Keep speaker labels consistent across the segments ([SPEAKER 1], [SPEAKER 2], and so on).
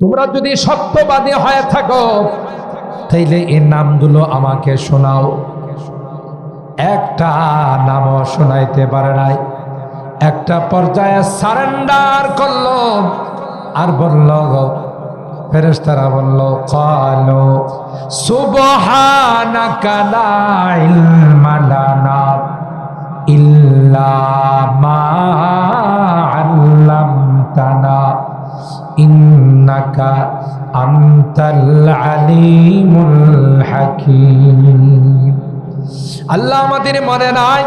[SPEAKER 1] তোমরা যদি সত্যবাদী হয়ে থাকো, তাইলে এই নামগুলো আমাকে শোনাও। একটা নামও শোনাইতে পারে নাই। একটা পর্যায়ে সারেন্ডার করল আর বলল ফেরেস্তারা বলল, কালো সুবহানাকা লা ইলমা ইল্লা মা আল্লামতানা। ইন্নাকা আনতাল আলিমুল হাকীম। আল্লাহ আমাদের মনে নাই।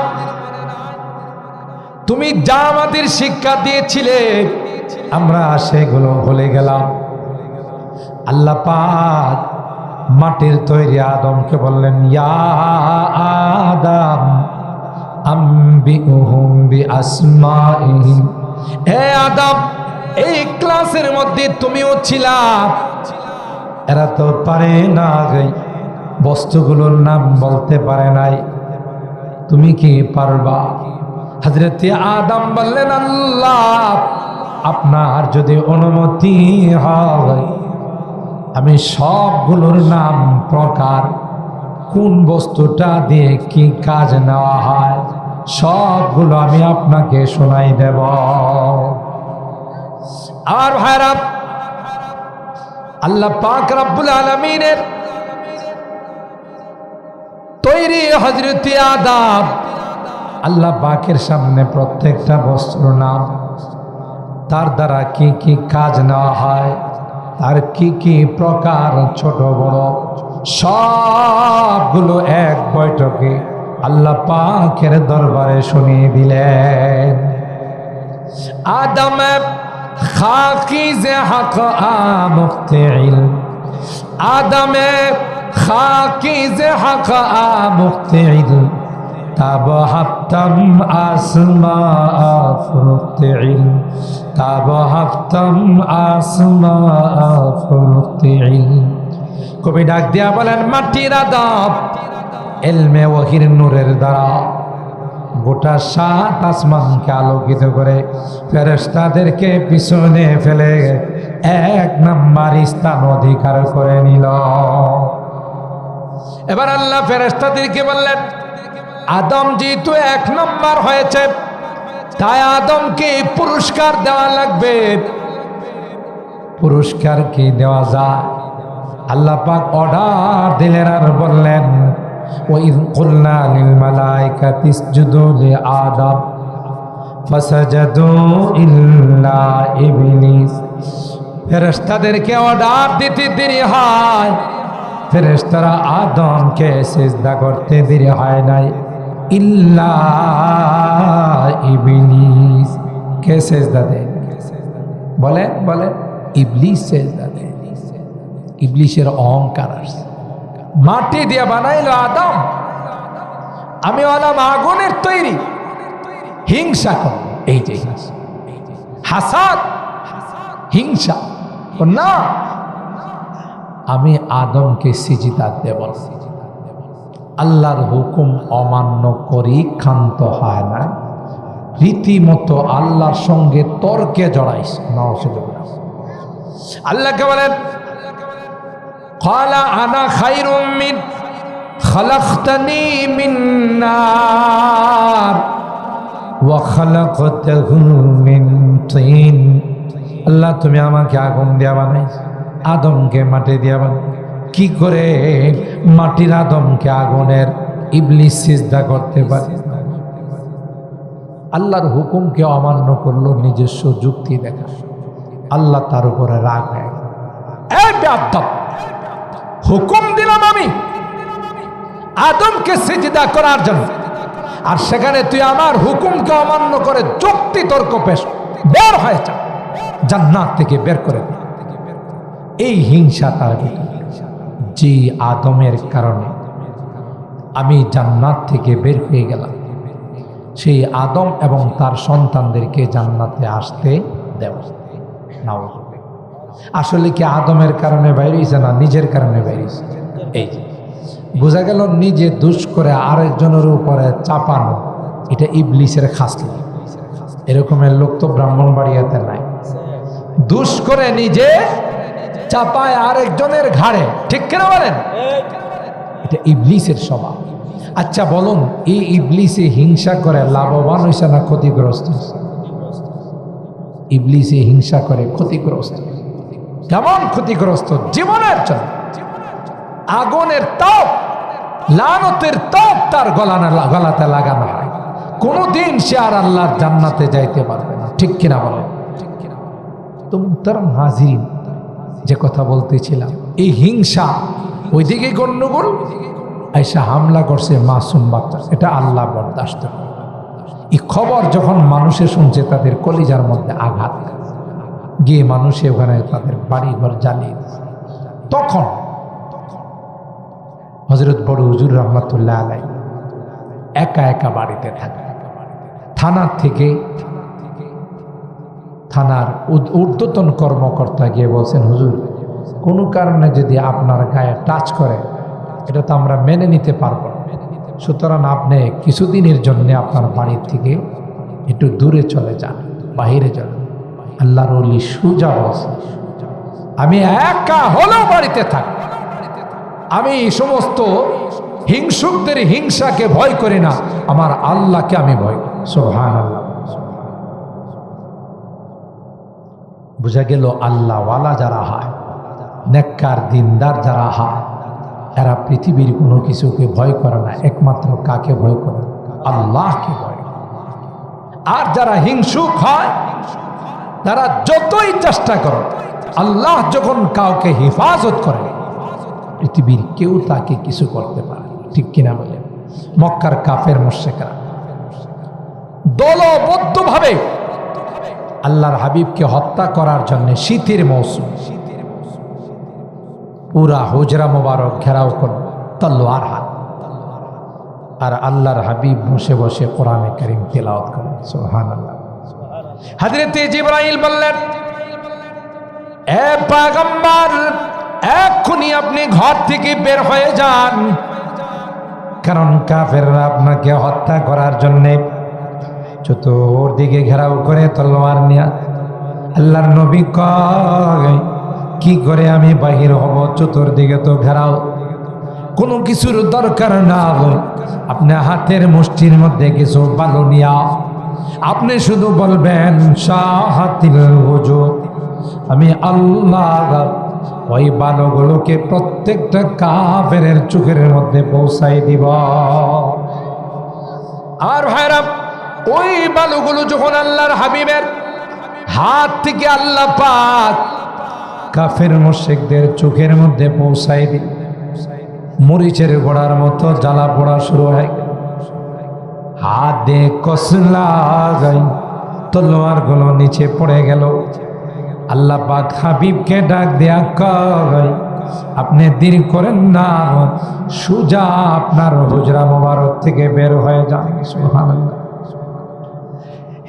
[SPEAKER 1] তুমি যা আমাদের শিক্ষা দিয়েছিলে, আমরা সেগুলো ভুলে গেলাম। আল্লাহ পাক মাটির তৈরি আদমকে বললেন, ইয়া আদম আম্বি উহুম বি আসমাইহিম হে আদম এই ক্লাসের মধ্যে তুমিও ছিলা। এরা তো পারে না বস্তুগুলোর নাম বলতে পারে নাই। তুমি কি পারবা? হজরত আদম বললেন, আল্লাহ, আপনার যদি অনুমতি হয়, আমি সবগুলোর নাম প্রকার, কোন বস্তুটা দিয়ে কি কাজ নেওয়া হয়, সবগুলো আমি আপনাকে শোনাই দেব। আর ভাইরা আল্লাহ পাক রাব্বুল আলমিনের তৈরি হজরতি আদাব, আল্লাহ পাকের সামনে প্রত্যেকটা বস্তুর নাম, তার দ্বারা কি কি কাজ নেওয়া হয়, তার কি কি প্রকার ছোট বড়, সবগুলো এক বৈঠকে আল্লাহ পাকের দরবারে শুনিয়ে দিলেন। আদম খাকি যে হক আমুক্তিল আদমে খাকি যে হক আমুক্তিল تاب حفتم أسماء فرقت علم تاب حفتم أسماء فرقت علم কবি ডাক দিয়া বলেন মাটির আদাব এলমে ওহির নূরের দ্বারা গোটা সাত আসমানকে আলোকিত করে ফেরেস্তাদেরকে পিছনে ফেলে এক নাম্বার স্থান অধিকার করে নিল। এবার আল্লাহ ফেরেস্তাদেরকে বললেন, আদম যেহেতু এক নম্বর হয়েছে, তাই আদমকে পুরস্কার দেওয়া লাগবে। পুরস্কার কি দেওয়া যায়? আল্লাহ পাক অর্ডার দিলেন আর বললেন وإذ قلنا للملائكة اسجدوا لآدم فسجدوا إلا إبليس ফেরেশতাদেরকে অর্ডার দিতে দেরি হয় ফেরেশতারা আদমকে সিজদা করতে দেরি হয় নাই ইল্লা ইবলিস কে সেজদা দেয় বলে বলে ইবলিস সেজদা দেয় ইবলিশের অহংকার আসছে মাটি দিয়ে বানাইল আদম। আমি হলাম আগুনের তৈরি। হিংসা কর। এই যে হিংসা হাসাদ, হিংসা না। আমি আদমকে সিজিদা দেব। আল্লাহর হুকুম অমান্য করি, ক্ষান্ত হয় না। রীতিমতো আল্লাহর সঙ্গে তর্কে জড়াইস। আল্লাহকে বলেন قال انا خير من خلقتني من نار وخلقته من طين আল্লাহ তুমি আমাকে আগুন দিয়া বানাই আদমকে মাটি দিয়া বানাই কি করে মাটির আদমকে আগুনের ইবলিস সিজদা করতে পারে আল্লাহর হুকুমকে অমান্য করলো নিজস্ব যুক্তি দেখা আল্লাহ তার উপরে রাগ হয়ে গেল। হুকুম দিলাম আমি। আদমকে সিজদা করার জন্য। আর সেখানে তুই আমার হুকুমকে অমান্য করে যুক্তি তর্ক পেশ বের হয়েছে জান্নাত থেকে বের করে এই হিংসা তার যে আদমের কারণে। আমি জান্নাত থেকে বের হয়ে গেলাম। সেই আদম এবং তার সন্তানদেরকে জান্নাতে আসতে দেব নাও আসলে কি আদমের কারণে বাইরেছে না নিজের কারণে বাইরেছে? এই বোঝা গেল নিজে দুষ করে আরেকজনের উপরে চাপানো এটা ইবলিসের খাসলি। এরকমের লোক তো ব্রাহ্মণ বাড়িয়াতে নাই। দুষ করে নিজে চাপায় আরেকজনের ঘাড়ে ঠিক কেনা বলেন? এটা ইবলিসের স্বভাব। আচ্ছা বলুন এই ইবলিসে হিংসা করে লাভবান হয়েছে না ক্ষতিগ্রস্ত? ইবলিসে হিংসা করে ক্ষতিগ্রস্ত। কেমন ক্ষতিগ্রস্ত জীবনের জন্য। আগুনের তাপ, লানতের তাপ তার গলানা, গলাতে লাগানো হয়। কোনোদিন সে আর আল্লাহর জান্নাতে যাইতে পারবে না। ঠিক কিনা বলেন? তো মুহতারাম হাজির, যে কথা বলতেছিলাম, এই হিংসা ওইদিকে গণ্ডগোল আইসা হামলা করছে মাসুম বাচ্চা, এটা আল্লাহ বরদাস্ত এই খবর যখন মানুষে শুনছে, তাদের কলিজার মধ্যে আঘাত। গিয়ে মানুষে ওখানে তাদের বাড়ি ঘর জ্বালিয়ে। তখন হজরত বড় হুজুর রহমতুল্লাহ আলাই একা একা বাড়িতে থাকে। থানার থেকে থানার ঊর্ধ্বতন কর্মকর্তা গিয়ে বলছেন, হুজুর, কোনো কারণে যদি আপনার গায়ে টাচ করে, এটা তো আমরা মেনে নিতে পারব না। সুতরাং আপনি কিছুদিনের জন্য আপনার বাড়ির থেকে একটু দূরে চলে যান, বাহিরে যান। আল্লাহর অলি সুজা আমি একা হলেও বাড়িতে থাকি। আমি সমস্ত হিংসুকদের হিংসাকে ভয় করি না। আমার আল্লাহকে আমি ভয় সোহান আল্লাহ বোঝা গেল আল্লাহওয়ালা যারা হয়, নেককার, দিনদার যারা হয় এরা পৃথিবীর কোনো কিছুকে ভয় করে না, একমাত্র কাকে ভয় করে? আল্লাহকে ভয় আর যারা হিংসুক হয় তারা যতই চেষ্টা করে আল্লাহ যখন কাউকে হেফাজত করে, পৃথিবীর কেউ তাকে কিছু করতে পারে। ঠিক কিনা বলে? মক্কার কাফের মোশেকরা দলবদ্ধভাবে আল্লাহর হাবিবকে হত্যা করার জন্য শীতের মৌসুম। পুরা হুজরা মোবারক ঘেরাও করল তলোয়ার হাত। আর আল্লাহর হাবিব বসে বসে কোরআনে করিম তেলাওয়াত করেন। সোহান আল্লাহ হাজরতে জিব্রাইল বললেন, এ পাগম্বার, এক্ষুনি আপনি ঘর থেকে বের হয়ে যান। কারণ কাফেররা আপনাকে হত্যা করার জন্যে চতুর্দিকে ঘেরাও করে তলোয়ার নিয়ে, আল্লাহর নবী কয়, কি করে আমি বাহির হব? চতুর্দিকে তো ঘেরাও। কোনো কিছুর দরকার না আপনি হাতের মুষ্টির মধ্যে কিছু বালু নিয়া আপনি শুধু বলবেন শাহাতিল হুজুর আমি আল্লাহ ওই বালুগুলোকে প্রত্যেকটা কাফের চোখের মধ্যে পৌঁছাই দিব। আর ভাইরা, ওই বালুগুলো যখন আল্লাহর হাবিবের হাত থেকে আল্লাহ পাক কাফের মোশেকদের চোখের মধ্যে পৌঁছাই দিল মরিচের গোড়ার মতো জ্বালা পোড়া শুরু হয়ে। হাত কসলা গাই তলোয়ারগুলো নিচে পড়ে গেল। আল্লাহ পাক হাবিবকে ডাক দেয়া কয়, আপনি দেরি করেন না, সুজা আপনার হুজরা মোবারক থেকে বের হয়ে যান।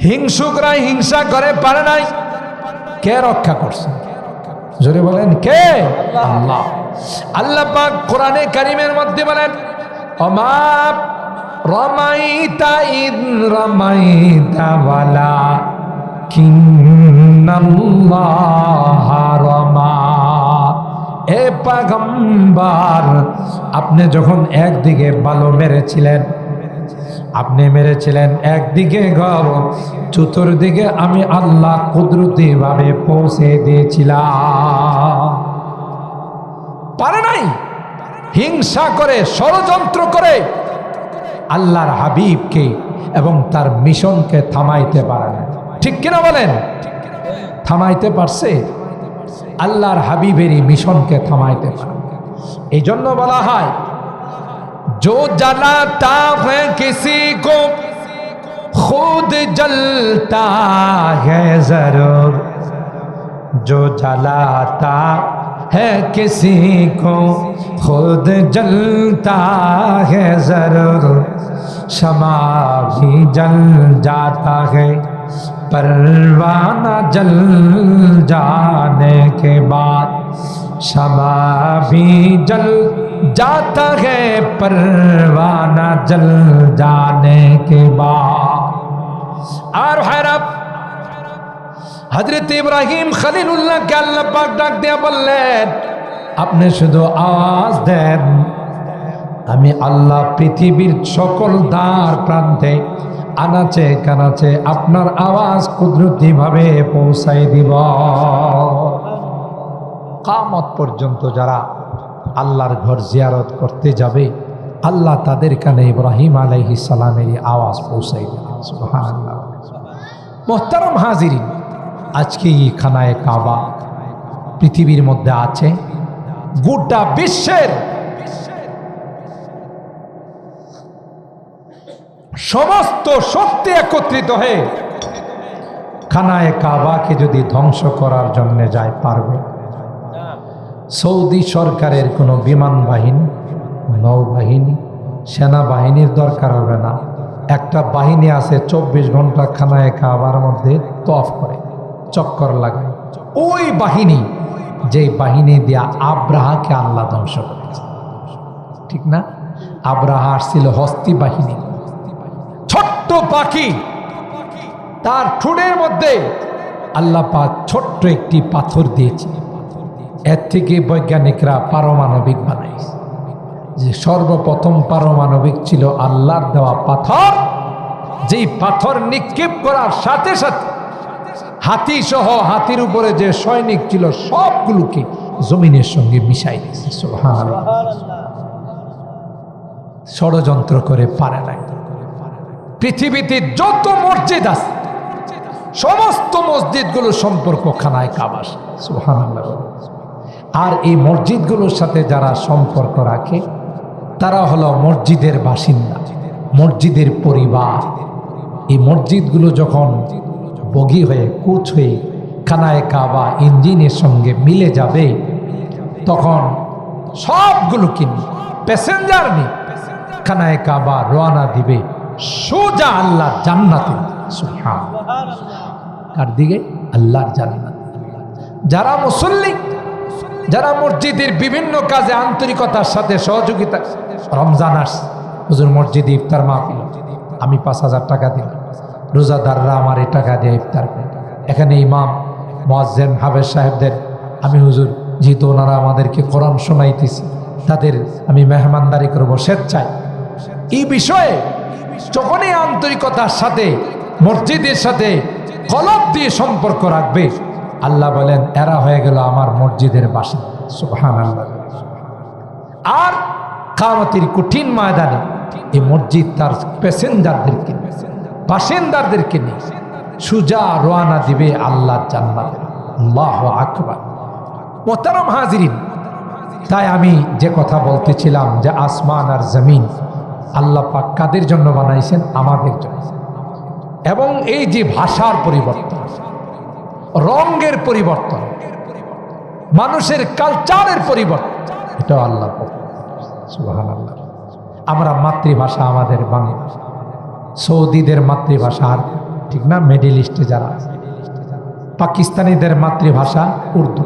[SPEAKER 1] হিংসুকরা হিংসা করে, পারে নাই। কে রক্ষা করছে? জোরে বলেন, কে? আল্লাহ। আল্লাহ পাক কোরআনে কারিমের মধ্যে বলেন, অমাপ রমাইতা ইদ রমাইতা ওয়ালা। কিন্নাল্লাহ রমা। এ পাগম্বার, আপনি যখন একদিকে ভালো মেরেছিলেন, আপনি মেরেছিলেন একদিকে গর চতুর্দিকে আমি আল্লাহ কুদরতি ভাবে পৌঁছে দিয়েছিলাম। পারে নাই? হিংসা করে, ষড়যন্ত্র করে আল্লাহর হাবিবকে এবং তার মিশনকে থামাইতে পারে না ঠিক কিনা বলেন থামাইতে পারছে আল্লাহর হাবিবেরই মিশনকে থামাইতে পারে এই জন্য বলা হয় जो जलाता है किसी को खुद जलता है जरूर जो जलाता है किसी को खुद जलता है ज़रूर। क्षमा भी जल जाता है। परवाना जल जाने के बाद क्षमा भी जल जाता है। परवाना जल जाने के बाद। और हैरब हज़रत इब्राहिम खलीलुल्लाह के अल्लाह पाक डाक दिया बल्लेट আপনি শুধু আওয়াজ দেন। আমি আল্লাহ পৃথিবীর সকল দ্বার প্রান্তে, আনাচে কানাচে আপনার আওয়াজ কুদরতি ভাবে পৌঁছাই দিব। কামত পর্যন্ত যারা আল্লাহর ঘর জিয়ারত করতে যাবে, আল্লাহ তাদের কানে ইব্রাহিম আলাইহি সালামেরই আওয়াজ পৌঁছাই মোহতারাম হাজিরিন, আজকে এই খানায় কাবা পৃথিবীর মধ্যে আছে। গোটা বিশ্বের সমস্ত শক্তি একত্রিত হয়ে খানায় কাবাকে যদি ধ্বংস করার জন্য যায় পারবে। সৌদি সরকারের কোনো বিমান বাহিনী, নৌবাহিনী, সেনাবাহিনীর দরকার হবে না। একটা বাহিনী আছে চব্বিশ ঘণ্টা খানায় কাবার মধ্যে তফ করে, চক্কর লাগায়। ওই বাহিনী যেই বাহিনী দিয়া আব্রাহাকে আল্লাহ ধ্বংস করেছে। ঠিক না? আব্রাহা আসছিল হস্তি বাহিনী। ছোট্ট পাখি। তার ঠুঁড়ের মধ্যে আল্লাহ পাক ছোট্ট একটি পাথর দিয়েছে। এর থেকে বৈজ্ঞানিকরা পারমাণবিক বানাইছে। যে সর্বপ্রথম পারমাণবিক ছিল আল্লাহর দেওয়া পাথর, যেই পাথর নিক্ষেপ করার সাথে সাথে হাতি সহ হাতির উপরে যে সৈনিক ছিল সবগুলোকে জমিনের সঙ্গে মিশাই দিয়েছে। ষড়যন্ত্র করে পারে নাই। পৃথিবীতে যত মসজিদ আছে, সমস্ত মসজিদগুলো সম্পর্ক খানায় কাবাস আর এই মসজিদগুলোর সাথে যারা সম্পর্ক রাখে, তারা হলো মসজিদের বাসিন্দা, মসজিদের পরিবার। এই মসজিদগুলো যখন বগি হয়ে, কুচ হয়ে খানায় কাবা, ইঞ্জিনের সঙ্গে মিলে যাবে, তখন সবগুলো কিনি, প্যাসেঞ্জার নি খানায় কাবা রওনা দিবে সোজা আল্লাহ জান্নাতে। কার দিকে? আল্লাহর জান্নাত। যারা মুসল্লি, যারা মসজিদের বিভিন্ন কাজে আন্তরিকতার সাথে সহযোগিতা, রমজান আস হুজুর মসজিদে ইফতার মাহফিল। আমি পাঁচ হাজার টাকা দিলাম। রোজাদাররা আমার এই টাকা দিয়ে ইফতার করে। এখানে ইমাম, মোয়াজ্জেন, হাফেজ সাহেবদের, আমি হুজুর, যেহেতু ওনারা আমাদেরকে কোরআন শোনাইতেছি, তাদের আমি মেহমানদারি করব স্বেচ্ছায় এই বিষয়ে যখনই আন্তরিকতার সাথে, মসজিদের সাথে কলব দিয়ে সম্পর্ক রাখবে, আল্লাহ বলেন, এরা হয়ে গেল আমার মসজিদের সুবহান আল্লাহ আর কামতির কঠিন ময়দানে এই মসজিদ তার প্যাসেঞ্জারদেরকে বাসিন্দারদেরকে নিয়ে সুজা রোয়ানা দিবে আল্লাহ জান্নাতে। আল্লাহ আকবার। মোহতারাম হাজিরিন, তাই আমি যে কথা বলতেছিলাম যে আসমান আর জমিন আল্লাহ পাক কাদের জন্য বানাইছেন? আমাদের জন্য। এবং এই যে ভাষার পরিবর্তন, রঙের পরিবর্তন, মানুষের কালচারের পরিবর্তন এটা আল্লাহ আল্লাহ আমরা মাতৃভাষা আমাদের বাংলা সৌদিদের মাতৃভাষা আর ঠিক না? মিডিল ইস্টে যারা। পাকিস্তানিদের মাতৃভাষা উর্দু।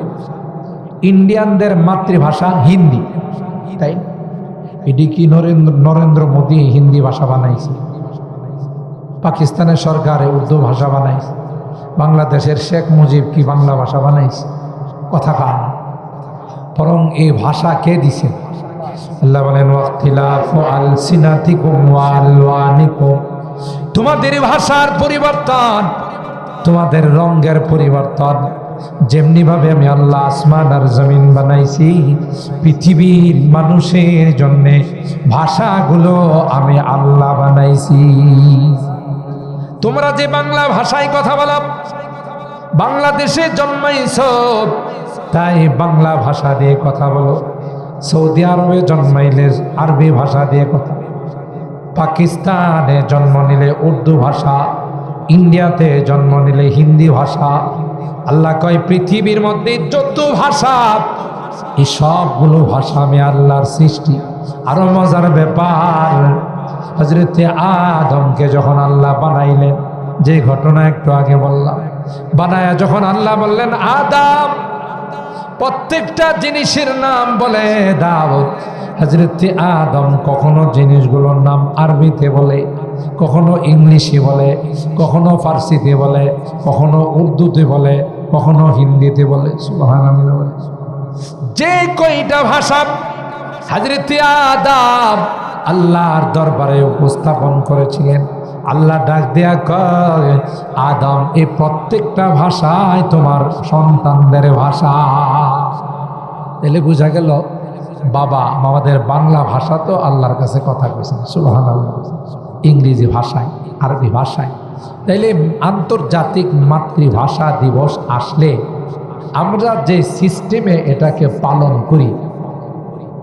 [SPEAKER 1] ইন্ডিয়ানদের মাতৃভাষা হিন্দি। তাই? এটি কি নরেন্দ্র নরেন্দ্র মোদী হিন্দি ভাষা বানাইছে? পাকিস্তানের সরকার উর্দু ভাষা বানাইছে। বাংলাদেশের শেখ মুজিব কি বাংলা ভাষা বানাইছে? কথা কান বরং এই ভাষা কে দিছে? আল্লাহ বলেন ওয়াক্তিলাফু আলসিনাতিকুম ওয়া আলওয়ানিকুম। তোমাদের ভাষার পরিবর্তন, তোমাদের রঙের পরিবর্তন। যেমনি ভাবে আমি আল্লাহ আসমান আর জমিন বানাইছি, পৃথিবীর মানুষের জন্যে ভাষাগুলো আমি আল্লাহ বানাইছি। তোমরা যে বাংলা ভাষায় কথা বলো, বাংলাদেশে জন্মাইছ, তাই বাংলা ভাষা দিয়ে কথা বলো। সৌদি আরবে জন্মাইলে আরবি ভাষা দিয়ে কথা পাকিস্তানে জন্ম নিলে উর্দু ভাষা, ইন্ডিয়াতে জন্ম নিলে হিন্দি ভাষা। আল্লাহ কয়, পৃথিবীর মধ্যে যত ভাষা এই সবগুলো ভাষা আমি আল্লাহর সৃষ্টি। আরও মজার ব্যাপার হজরতে আদমকে যখন আল্লাহ বানাইলেন, যে ঘটনা একটু আগে বললাম, বানায়া যখন আল্লাহ বললেন, আদাম, প্রত্যেকটা জিনিসের নাম বলে দাও। হজরত আদম কখনো জিনিসগুলোর নাম আরবিতে বলে, কখনো ইংলিশে বলে, কখনো ফার্সিতে বলে, কখনো উর্দুতে বলে, কখনো হিন্দিতে বলে যে কয়টা ভাষা হাজরত আদাম আল্লাহর দরবারে উপস্থাপন করেছিলেন, আল্লাহ ডাক দেয়া কয়, আদম এই প্রত্যেকটা ভাষায় তোমার সন্তানদের ভাষা। তাহলে বোঝা গেল বাবা আমাদের বাংলা ভাষা তো আল্লাহর কাছে কথা কইছেন সুবাহ ইংরেজি ভাষায়, আরবি ভাষায়। তাইলে আন্তর্জাতিক মাতৃভাষা দিবস আসলে আমরা যে সিস্টেমে এটাকে পালন করি,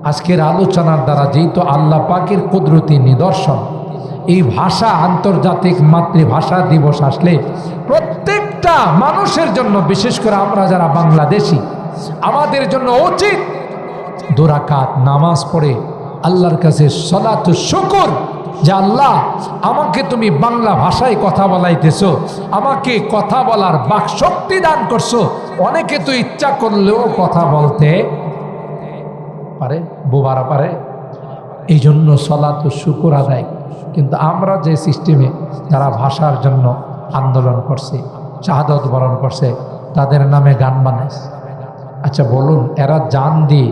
[SPEAKER 1] আজকের আলোচনার দ্বারা যেহেতু আল্লাহ পাকের কুদরতি নিদর্শন, এই ভাষা আন্তর্জাতিক মাতৃভাষা দিবস আসলে প্রত্যেকটা মানুষের জন্য, বিশেষ করে আমরা যারা বাংলাদেশি, আমাদের জন্য উচিত দোরাকাত, নামাজ পড়ে আল্লাহর কাছে সলাত শুকর। যে আল্লাহ, আমাকে তুমি বাংলা ভাষায় কথা বলাইতেছো, আমাকে কথা বলার বাক শক্তি দান করছ, অনেকে তো ইচ্ছা করলেও কথা বলতে পারে, বোবারা পারে। এই জন্য সলাত শুকুর আদায়। কিন্তু আমরা যে সিস্টেমে যারা ভাষার জন্য আন্দোলন করছে, শাহাদত বরণ করছে, তাদের নামে গান বানায়। আচ্ছা বলুন, এরা জান দিয়ে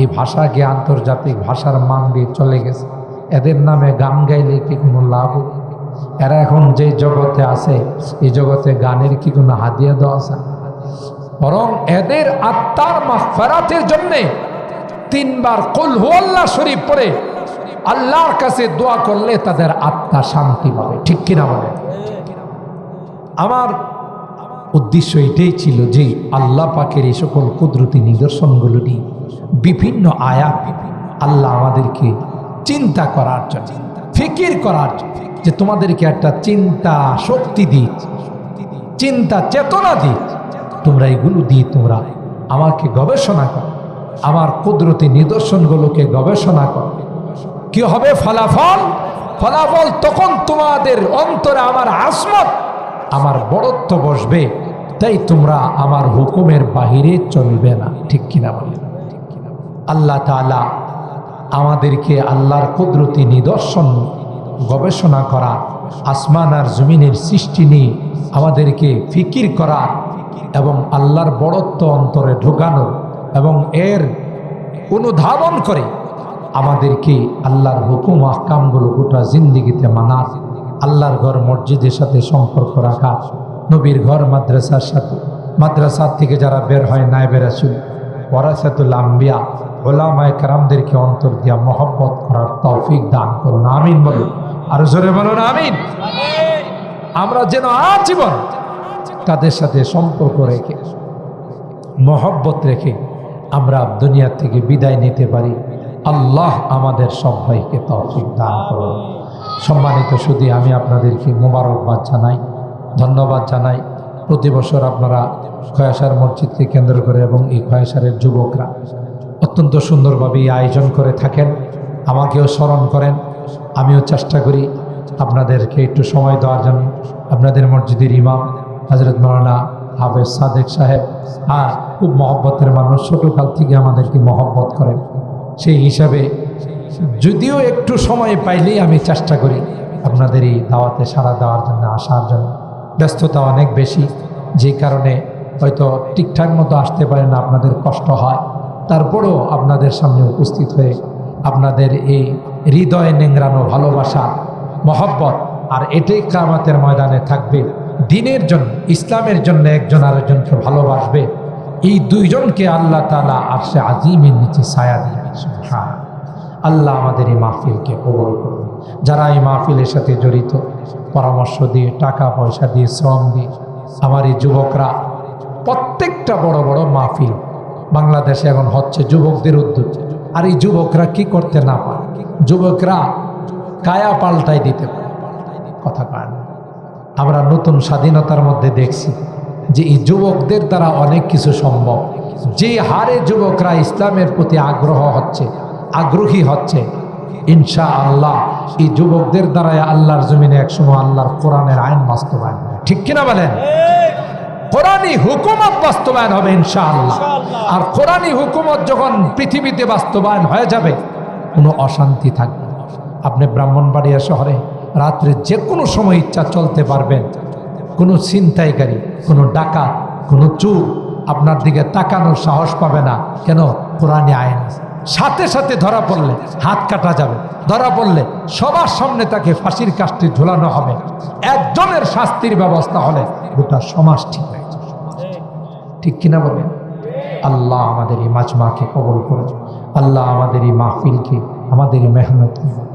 [SPEAKER 1] এই ভাষাকে আন্তর্জাতিক ভাষার মান দিয়ে চলে গেছে। এদের নামে গান গাইলে কি কোনো লাভ? এরা এখন যে জগতে আছে, এই জগতে গানের কি কোনো হাদিয়া দেওয়া আছে? বরং এদের আত্মার মাফারাতের জন্যে তিনবার কুল আল্লাহ শরীফ পড়ে আল্লাহর কাছে দোয়া করলে তাদের আত্মা শান্তি পাবে। ঠিক কিনা বলে আমার উদ্দেশ্য এটাই ছিল যে আল্লাহ পাকের এই সকল কুদরতি নিদর্শনগুলো নিয়ে বিভিন্ন আয়াত আল্লাহ আমাদেরকে চিন্তা করার জন্য, ফিকির করার জন্য, যে তোমাদেরকে একটা চিন্তা শক্তি দিই, চিন্তা চেতনা দিই। তোমরা এগুলো দিয়ে তোমরা আমাকে গবেষণা করো, আমার কুদরতি নিদর্শনগুলোকে গবেষণা করো। কি হবে ফলাফল? ফলাফল তখন তোমাদের অন্তরে আমার আসমত, আমার বড়ত্ব বসবে, তাই তোমরা আমার হুকুমের বাহিরে চলবে না, ঠিক কিনা বলে? আল্লাহ তাআলা আমাদেরকে আল্লাহর কুদরতি নিদর্শন, গবেষণা করা, আসমান আর জমিনের সৃষ্টি নিয়ে আমাদেরকে ফিকির করা এবং আল্লাহর বড়ত্ব অন্তরে ঢোকানো এবং এর অনুধাবন করে আমাদেরকে আল্লাহর হুকুম আহকামগুলো গোটা জিন্দিগিতে মানার, আল্লাহর ঘর মসজিদের সাথে সম্পর্ক রাখা, নবীর ঘর মাদ্রাসার সাথে, মাদ্রাসার থেকে যারা বের হয় নায়বের আসুল ওয়ারাসাতুল আম্বিয়া ওলামায় কারামদেরকে অন্তর দিয়া মহব্বত করার তৌফিক দান করুন, আমিন বলুন। আর জোরে বলুন, আমিন। আমরা যেন আজীবন তাদের সাথে সম্পর্ক রেখে, মহব্বত রেখে আমরা দুনিয়া থেকে বিদায় নিতে পারি। আল্লাহ আমাদের সবাইকে তৌফিক দান করুন। সম্মানিত শুধু আমি আপনাদেরকে মোবারকবাদ জানাই, ধন্যবাদ জানাই। প্রতি বছর আপনারা খয়াসার মসজিদকে কেন্দ্র করে এবং এই খয়াসারের যুবকরা অত্যন্ত সুন্দরভাবে আয়োজন করে থাকেন। আমাকেও স্মরণ করেন। আমিও চেষ্টা করি আপনাদেরকে একটু সময় দেওয়ার জন্য। আপনাদের মসজিদের ইমাম হজরত মৌলানা হাফেজ সাদেক সাহেব, আর খুব মহব্বতের মানুষ, ছোটোকাল থেকে আমাদেরকে মহব্বত করেন। সেই হিসাবে যদিও একটু সময় পাইলেই আমি চেষ্টা করি আপনাদের এই দাওয়াতে সাড়া দেওয়ার জন্য আসার জন্য। ব্যস্ততা অনেক বেশি, যে কারণে হয়তো ঠিকঠাক মতো আসতে পারে না, আপনাদের কষ্ট হয়। তারপরেও আপনাদের সামনে উপস্থিত হয়ে আপনাদের এই হৃদয়ে নেংরানো ভালোবাসা, মহব্বত, আর এটাই কামাতের ময়দানে থাকবে। দিনের জন্য, ইসলামের জন্য একজন আরেকজনকে ভালোবাসবে। এই দুইজনকে আল্লাহ তালা আরশে আজিমের নিচে ছায়া দিবে। আল্লাহ আমাদের এই মাহফিলকে কবল করুন। যারা এই মাহফিলের সাথে জড়িত, পরামর্শ দিয়ে, টাকা পয়সা দিয়ে, শ্রম দিয়ে, আমার এই যুবকরা, প্রত্যেকটা বড় বড় মাহফিল বাংলাদেশে এখন হচ্ছে যুবকদের উদ্যোগ। আর এই যুবকরা কি করতে না পারে? যুবকরা কায়া পাল্টাই দিতে পারে। কথা না আমরা নতুন স্বাধীনতার মধ্যে দেখছি যে এই যুবকদের দ্বারা অনেক কিছু সম্ভব। যে হারে যুবকরা ইসলামের প্রতি আগ্রহ হচ্ছে, আগ্রহী হচ্ছে ইনশা আল্লাহ এই যুবকদের দ্বারাই আল্লাহর জমিনে একসময় আল্লাহর কোরআনের আইন বাস্তবায়ন। ঠিক কিনা বলেন? কোরআনই হুকুমত বাস্তবায়ন হবে ইনশাআল্লাহ। আর কোরআনই হুকুমত যখন পৃথিবীতে বাস্তবায়ন হয়ে যাবে কোনো অশান্তি থাকবে না। আপনি ব্রাহ্মণবাড়িয়া শহরে রাত্রে যে কোনো সময় ইচ্ছা চলতে পারবেন। কোনো ছিনতাইকারী কোনো ডাকাত কোনো চুর আপনার দিকে তাকানোর সাহস পাবে না। কেন? কোরআনে আইন সাথে সাথে ধরা পড়লে হাত কাটা যাবে। ধরা পড়লে সবার সামনে তাকে ফাঁসির কাজটি ঝোলানো হবে। একজনের শাস্তির ব্যবস্থা হলে গোটা সমাজ ঠিক। ঠিক কিনা বলেন? আল্লাহ আমাদের এই মাজমাকে কবল করে আল্লাহ আমাদের এই মাহফিলকে, আমাদের এই মেহনতকে